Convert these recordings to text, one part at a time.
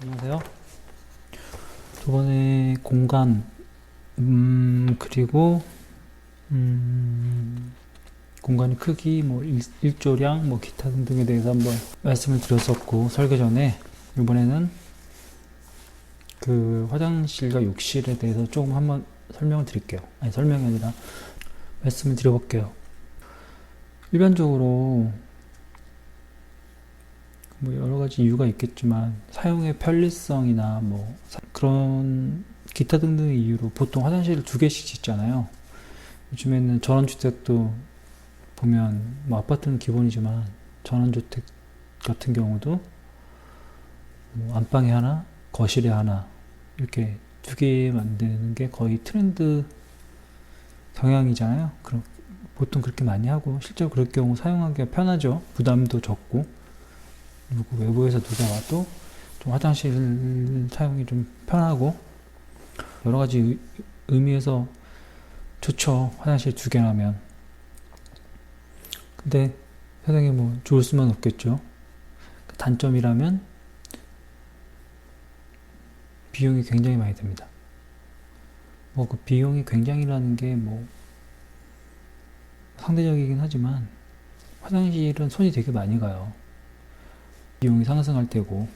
안녕하세요. 저번에 공간, 음, 그리고, 음, 공간의 크기, 뭐, 일, 일조량, 뭐, 기타 등등에 대해서 한번 말씀을 드렸었고, 설계 전에, 이번에는 그 화장실과 욕실에 대해서 조금 한번 설명을 드릴게요. 아니, 설명이 아니라 말씀을 드려볼게요. 일반적으로, 뭐 여러 가지 이유가 있겠지만 사용의 편리성이나 뭐 사- 그런 기타 등등의 이유로 보통 화장실을 두 개씩 짓잖아요. 요즘에는 전원주택도 보면 뭐 아파트는 기본이지만 전원주택 같은 경우도 뭐 안방에 하나, 거실에 하나 이렇게 두 개 만드는 게 거의 트렌드 경향이잖아요. 그럼 보통 그렇게 많이 하고 실제로 그럴 경우 사용하기가 편하죠. 부담도 적고. 누구 외부에서 누가 와도 좀 화장실 사용이 좀 편하고 여러 가지 의- 의미에서 좋죠. 화장실 두 개라면. 근데 세상에 뭐 좋을 수만 없겠죠. 그 단점이라면 비용이 굉장히 많이 듭니다. 뭐 그 비용이 굉장히라는 게 뭐 상대적이긴 하지만 화장실은 손이 되게 많이 가요. 비용이 상승할 테고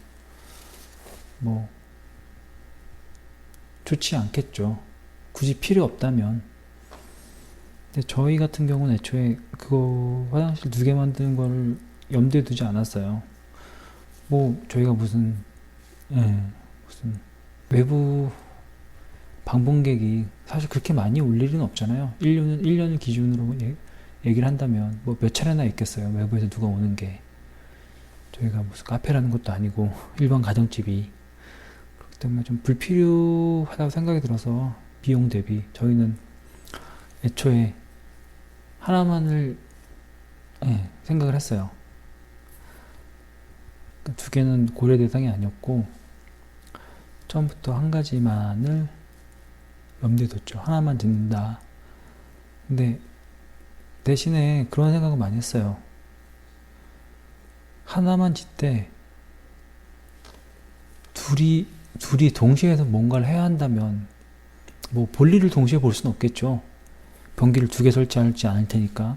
뭐 좋지 않겠죠. 굳이 필요 없다면. 근데 저희 같은 경우는 애초에 그거 화장실 두 개 만드는 걸 염두에 두지 않았어요. 뭐 저희가 무슨 예, 무슨 외부 방문객이 사실 그렇게 많이 올 일은 없잖아요. 1년은 1년을 기준으로 얘- 얘기를 한다면 뭐 몇 차례나 있겠어요. 외부에서 누가 오는 게. 저희가 무슨 카페라는 것도 아니고 일반 가정집이 그렇기 때문에 좀 불필요하다고 생각이 들어서 비용 대비 저희는 애초에 하나만을 예, 생각을 했어요. 그러니까 두 개는 고려 대상이 아니었고 처음부터 한 가지만을 염두에 뒀죠. 하나만 짓는다. 근데 대신에 그런 생각을 많이 했어요. 하나만 짓되 둘이 둘이 동시에서 뭔가를 해야 한다면 뭐 볼일을 동시에 볼 수는 없겠죠. 변기를 두 개 설치하지 않을 테니까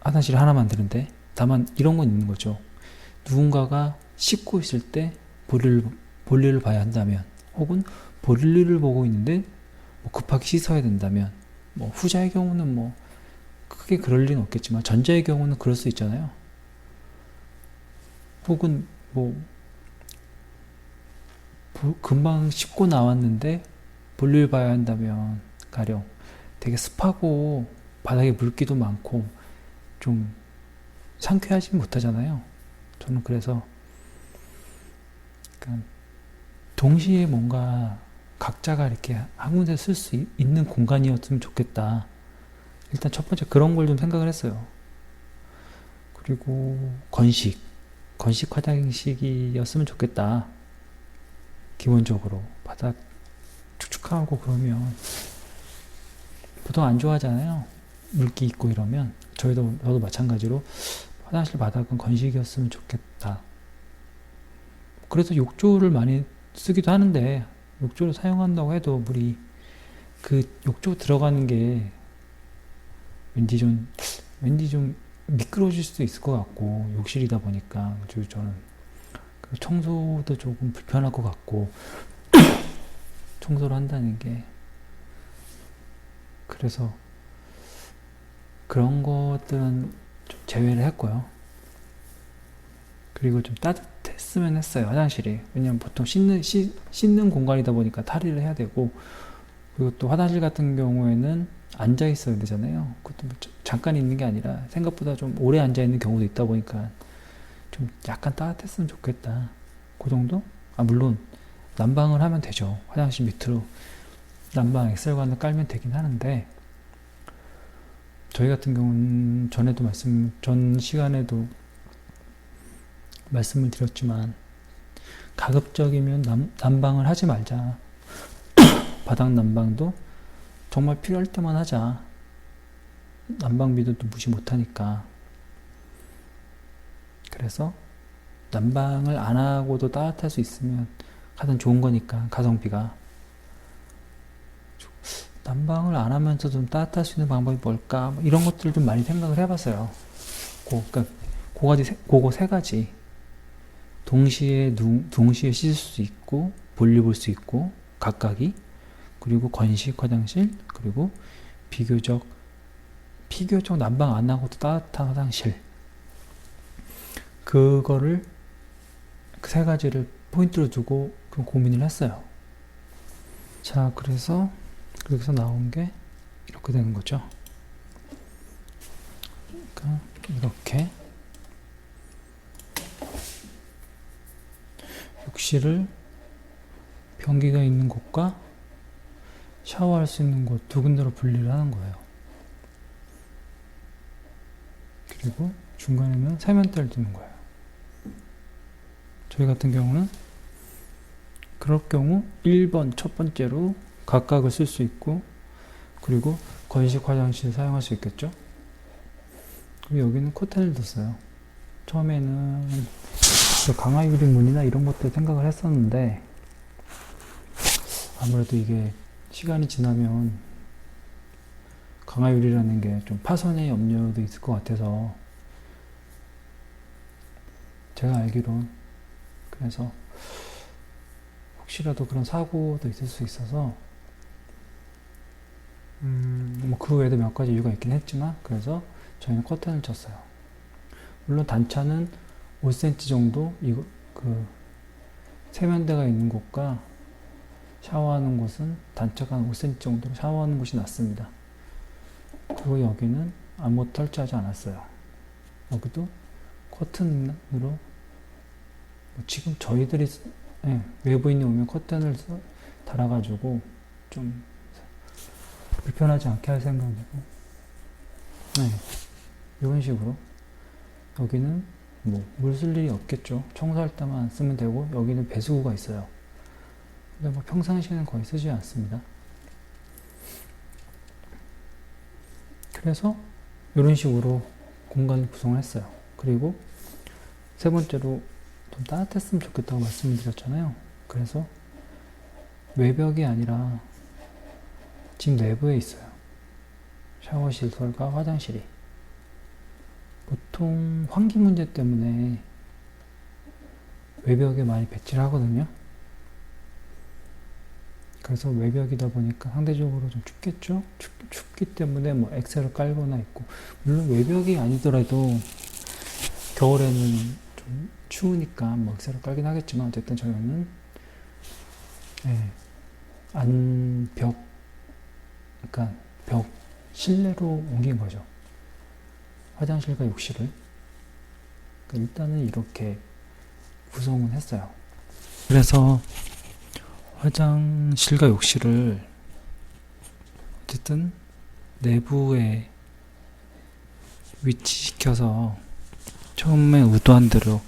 화장실 하나 만드는데 다만 이런 건 있는 거죠. 누군가가 씻고 있을 때 볼일을 볼일을 봐야 한다면 혹은 볼일을 보고 있는데 뭐 급하게 씻어야 된다면 뭐 후자의 경우는 뭐 크게 그럴 리는 없겠지만 전자의 경우는 그럴 수 있잖아요. 혹은 뭐 보- 금방 씻고 나왔는데 볼일 봐야 한다면 가령 되게 습하고 바닥에 물기도 많고 좀 상쾌하지 못하잖아요. 저는 그래서 동시에 뭔가 각자가 이렇게 한 군데 쓸 수 있는 공간이었으면 좋겠다. 일단 첫 번째 그런 걸 좀 생각을 했어요. 그리고 건식. 건식 화장식이었으면 좋겠다. 기본적으로 바닥 축축하고 그러면 보통 안 좋아하잖아요. 물기 있고 이러면 저희도 저도 마찬가지로 화장실 바닥은 건식이었으면 좋겠다. 그래서 욕조를 많이 쓰기도 하는데 욕조를 사용한다고 해도 물이 그 욕조 들어가는 게 왠지 좀 왠지 좀 미끄러질 수도 있을 것 같고 욕실이다 보니까 저는 그 청소도 조금 불편할 것 같고 청소를 한다는 게 그래서 그런 것들은 좀 제외를 했고요. 그리고 좀 따뜻했으면 했어요 화장실이 왜냐면 보통 씻는 씻, 씻는 공간이다 보니까 탈의를 해야 되고 그리고 또 화장실 같은 경우에는 앉아 있어야 되잖아요. 그것도 뭐 자- 잠깐 있는 게 아니라 생각보다 좀 오래 앉아 있는 경우도 있다 보니까 좀 약간 따뜻했으면 좋겠다. 그 정도? 아 물론 난방을 하면 되죠. 화장실 밑으로 난방 엑셀관을 깔면 되긴 하는데 저희 같은 경우는 전에도 말씀 전 시간에도 말씀을 드렸지만 가급적이면 남, 난방을 하지 말자. 바닥 난방도 정말 필요할 때만 하자. 난방비도 또 무시 못하니까. 그래서 난방을 안 하고도 따뜻할 수 있으면 가장 좋은 거니까 가성비가 난방을 안 하면서 좀 따뜻할 수 있는 방법이 뭘까 뭐 이런 것들을 좀 많이 생각을 해봤어요. 고, 그러니까 고 가지 세- 가지 동시에 누, 동시에 씻을 수 있고 볼일 볼 수 있고 각각이 그리고 건식 화장실 그리고 비교적 비교적 난방 안 하고도 따뜻한 화장실 그거를 그 세 가지를 포인트로 두고 좀 고민을 했어요. 자, 그래서 여기서 나온 게 이렇게 되는 거죠. 그러니까 이렇게 욕실을 변기가 있는 곳과 샤워할 수 있는 곳 두 군데로 분리를 하는 거예요. 그리고 중간에는 세면대를 두는 거예요. 저희 같은 경우는 그럴 경우 1번 첫 번째로 각각을 쓸 수 있고 그리고 건식 화장실 사용할 수 있겠죠. 그리고 여기는 커튼을 뒀어요. 처음에는 그 강화 유리 문이나 이런 것들 생각을 했었는데 아무래도 이게 시간이 지나면 강화 유리라는 게 좀 파손의 염려도 있을 것 같아서 제가 알기론 그래서 혹시라도 그런 사고도 있을 수 있어서 음, 뭐 그 외에도 몇 가지 이유가 있긴 했지만 그래서 저희는 커튼을 쳤어요. 물론 단차는 5cm 정도 이거 그 세면대가 있는 곳과 샤워하는 곳은 단차가 한 5cm 정도로 샤워하는 곳이 낫습니다. 그리고 여기는 아무것도 설치하지 않았어요. 여기도 커튼으로 뭐 지금 저희들이 쓰- 예, 외부인이 오면 커튼을 써- 달아가지고 좀 불편하지 않게 할 생각이고 네, 이런 식으로 여기는 뭐 물 쓸 일이 없겠죠. 청소할 때만 쓰면 되고 여기는 배수구가 있어요. 근데 뭐 평상시에는 거의 쓰지 않습니다. 그래서 이런 식으로 공간을 구성을 했어요. 그리고 세 번째로 좀 따뜻했으면 좋겠다고 말씀을 드렸잖아요. 그래서 외벽이 아니라 집 내부에 있어요. 샤워 시설과 화장실이. 보통 환기 문제 때문에 외벽에 많이 배치를 하거든요. 그래서 외벽이다 보니까 상대적으로 좀 춥겠죠? 춥, 춥기 때문에 뭐 엑셀을 깔거나 있고 물론 외벽이 아니더라도 겨울에는 좀 추우니까 뭐 엑셀을 깔긴 하겠지만 어쨌든 저희는 예, 안벽 그러니까 벽 실내로 옮긴 거죠. 화장실과 욕실을 그러니까 일단은 이렇게 구성은 했어요. 그래서 화장실과 욕실을 어쨌든 내부에 위치시켜서 처음에 의도한 대로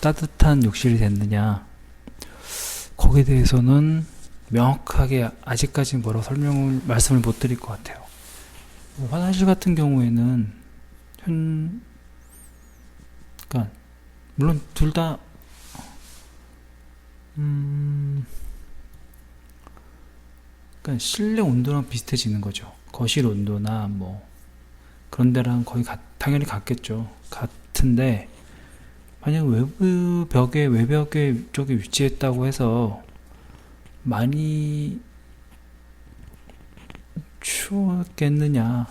따뜻한 욕실이 됐느냐 거기에 대해서는 명확하게 아직까지 뭐라고 설명을 말씀을 못 드릴 것 같아요. 뭐 화장실 같은 경우에는 현 그러니까 물론 둘다 음, 그러니까 실내 온도랑 비슷해지는 거죠. 거실 온도나 뭐 그런 데랑 거의 같, 당연히 같겠죠. 같은데 만약 외부 벽에 외벽에 쪽에 위치했다고 해서 많이 추웠겠느냐?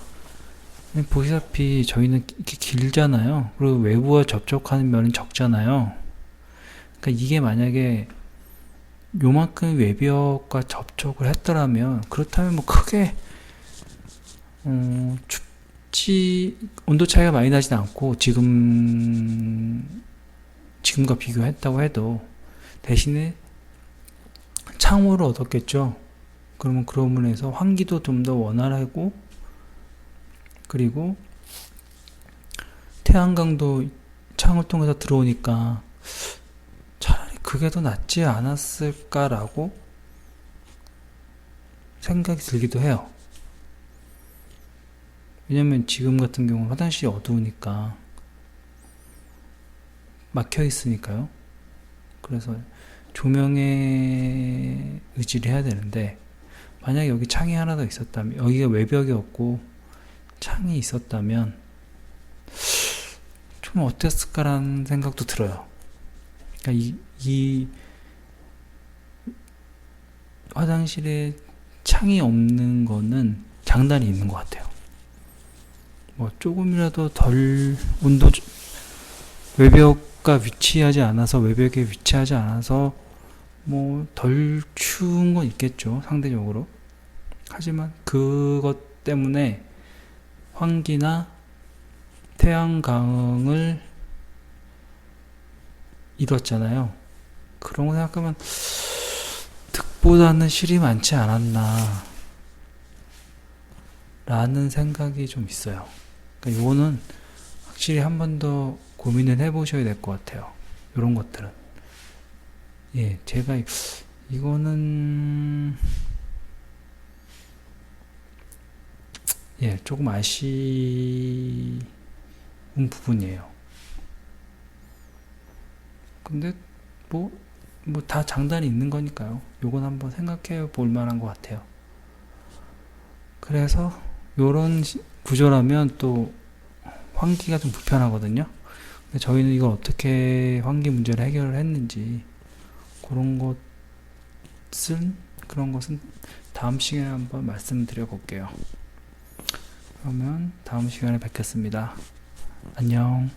보시다시피 저희는 이렇게 길잖아요. 그리고 외부와 접촉하는 면은 적잖아요. 그러니까 이게 만약에 요만큼 외벽과 접촉을 했더라면 그렇다면 뭐 크게 어, 춥지 온도 차이가 많이 나진 않고 지금 지금과 비교했다고 해도 대신에 창호를 얻었겠죠. 그러면 그런 면에서 환기도 좀 더 원활하고 그리고 태양광도 창을 통해서 들어오니까 그게 더 낫지 않았을까라고 생각이 들기도 해요. 왜냐면 지금 같은 경우는 화장실이 어두우니까 막혀 있으니까요. 그래서 조명에 의지를 해야 되는데 만약 여기 창이 하나 더 있었다면 여기가 외벽이 없고 창이 있었다면 좀 어땠을까라는 생각도 들어요. 그러니까 이, 이 화장실에 창이 없는 거는 장단이 있는 것 같아요. 뭐 조금이라도 덜 온도 조- 외벽과 위치하지 않아서 외벽에 위치하지 않아서 뭐 덜 추운 건 있겠죠 상대적으로 하지만 그것 때문에 환기나 태양광을 이뤘잖아요 그런 거 생각하면 득보다는 실이 많지 않았나 라는 생각이 좀 있어요. 그러니까 요거는 확실히 한 번 더 고민을 해보셔야 될 것 같아요. 요런 것들은. 예, 제가 이- 이거는 예, 조금 아쉬운 부분이에요. 근데 뭐 뭐 다 장단이 있는 거니까요. 요건 한번 생각해 볼 만한 것 같아요. 그래서 요런 시- 구조라면 또 환기가 좀 불편하거든요. 근데 저희는 이걸 어떻게 환기 문제를 해결을 했는지 그런 것은 그런 것은 다음 시간에 한번 말씀드려 볼게요. 그러면 다음 시간에 뵙겠습니다. 안녕.